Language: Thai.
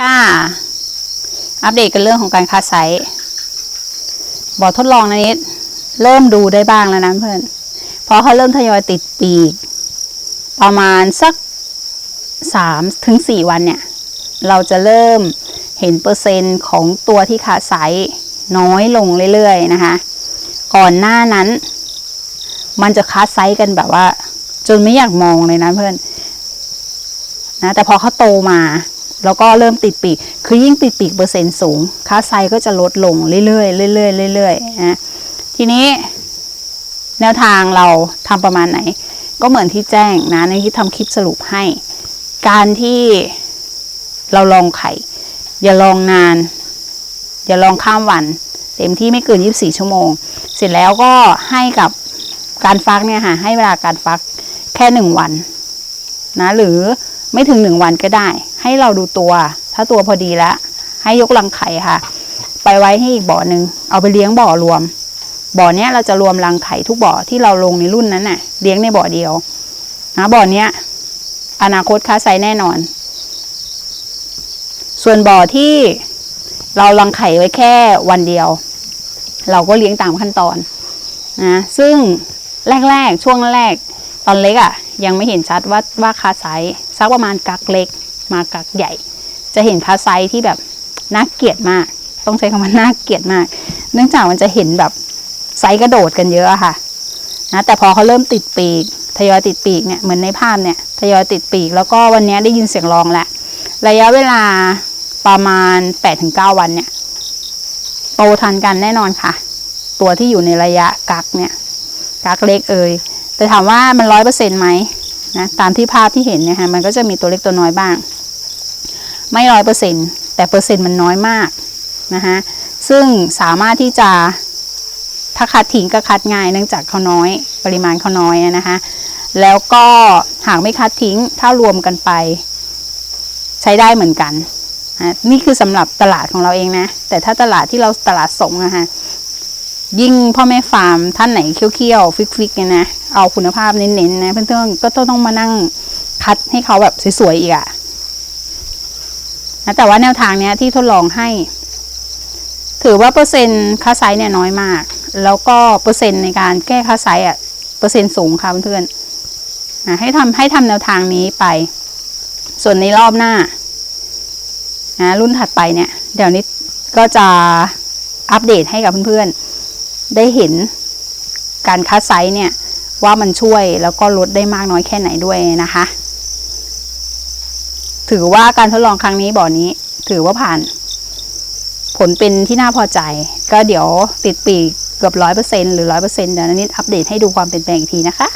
ค่ะ อัปเดตกันเรื่องของการคัดไซส์บอทดลองนะนิด เริ่มดูได้บ้างแล้วนะเพื่อน เพราะเขาเริ่มทยอยติดปีก ประมาณสักสามถึงสี่วันเนี่ย เราจะเริ่มเห็นเปอร์เซ็นต์ของตัวที่ขาดไซส์น้อยลงเรื่อยๆนะคะ ก่อนหน้านั้น มันจะคัดไซส์กันแบบว่า จนไม่อยากมองเลยนะเพื่อนนะแต่พอเขาโตมา แล้วก็เริ่มติดปีก คือยิ่งติดปีกเปอร์เซ็นต์สูง ค่าไซก็จะลดลงเรื่อยๆเรื่อยๆเรื่อยๆนะทีนี้ แนวทางเราทำประมาณไหน ก็เหมือนที่แจ้งนะในที่ทำคลิปสรุปให้ การที่เราลองไข่ อย่าลองนาน อย่าลองข้ามวัน เต็มที่ไม่เกิน 24 ชั่วโมง เสร็จแล้วก็ให้กับการฟักเนี่ยค่ะให้เวลาการฟักแค่หนึ่งวันนะหรือไม่ถึงหนึ่งวันก็ได้ ให้เราดูตัว ถ้าตัวพอดีแล้วให้ยกรังไข่ค่ะ ไปไว้ให้อีกบ่อหนึ่งเอาไปเลี้ยงบ่อรวม บ่อเนี้ยเราจะรวมรังไข่ทุกบ่อที่เราลงในรุ่นนั้นน่ะ เลี้ยงในบ่อเดียวนะบ่อเนี้ย อนาคตค้าไซแน่นอน ส่วนบ่อที่เรารังไข่ไว้แค่วันเดียว เราก็เลี้ยงตามขั้นตอนนะซึ่งแรกๆช่วงแรกตอนเล็กอะ่ะ ยังไม่เห็นชัดว่าว่าคาไซส์สักประมาณกักเล็ก มากักใหญ่ จะเห็นคาไซที่แบบน่าเกลียดมาก ต้องใช้คำว่าน่าเกลียดมาก เนื่องจากมันจะเห็นแบบไซกระโดดกันเยอะอะค่ะนะแต่พอเขาเริ่มติดปีกทยอยติดปีกเนี่ยเหมือนในภาพเนี่ยทยอยติดปีก แล้วก็วันนี้ได้ยินเสียงร้องแล้วระยะเวลาประมาณ 8-9 วันเนี่ยโตทันกันแน่นอนค่ะ ตัวที่อยู่ในระยะกักเนี่ยกักเล็กเอ่ยแต่ถามว่ามันร้อยเปอร์เซ็นต์ไหมนะตามที่ภาพที่เห็นเนี่ยฮะมันก็จะมีตัวเล็กตัวน้อยบ้าง ไม่ร้อยเปอร์เซ็นต์แต่เปอร์เซ็นต์มันน้อยมากนะคะซึ่งสามารถที่จะถ้าคัดทิ้งก็คัดง่ายเนื่องจากเขาน้อย ปริมาณเขาน้อยนะคะแล้วก็หากไม่คัดทิ้งถ้ารวมกันไป ใช้ได้เหมือนกันนี่คือสำหรับตลาดของเราเองนะ แต่ถ้าตลาดที่เราตลาดส่งนะคะยิ่งพ่อแม่ฟาร์มท่านไหนเคี้ยวๆฟิกๆเนี่ยนะเอาคุณภาพเน้นๆนะเพื่อนๆก็ต้องมานั่งคัดให้เขาแบบสวยๆอีกอะ นะแต่ว่าแนวทางเนี้ยที่ทดลองให้ ถือว่าเปอร์เซ็นต์ค่าไซส์เนี่ยน้อยมาก แล้วก็เปอร์เซ็นต์ในการแก้ค่าไซส์อะเปอร์เซ็นต์สูงค่ะเพื่อนๆนะให้ทำให้ทำแนวทางนี้ไป ส่วนในรอบหน้านะรุ่นถัดไปเนี่ย เดี๋ยวนี้ก็จะอัปเดตให้กับเพื่อนๆ ได้เห็นการคัดไซส์เนี่ย ว่ามันช่วยแล้วก็ลดได้มากน้อยแค่ไหนด้วยนะคะ ถือว่าการทดลองครั้งนี้บ่อนี้ ถือว่าผ่าน ผลเป็นที่น่าพอใจ ก็เดี๋ยวติดปีกเกือบร้อยเปอร์เซ็นหรือร้อยเปอร์เซ็นต์เดี๋ยวนิดอัปเดตให้ดูความเปลี่ยนแปลงอีกทีนะคะ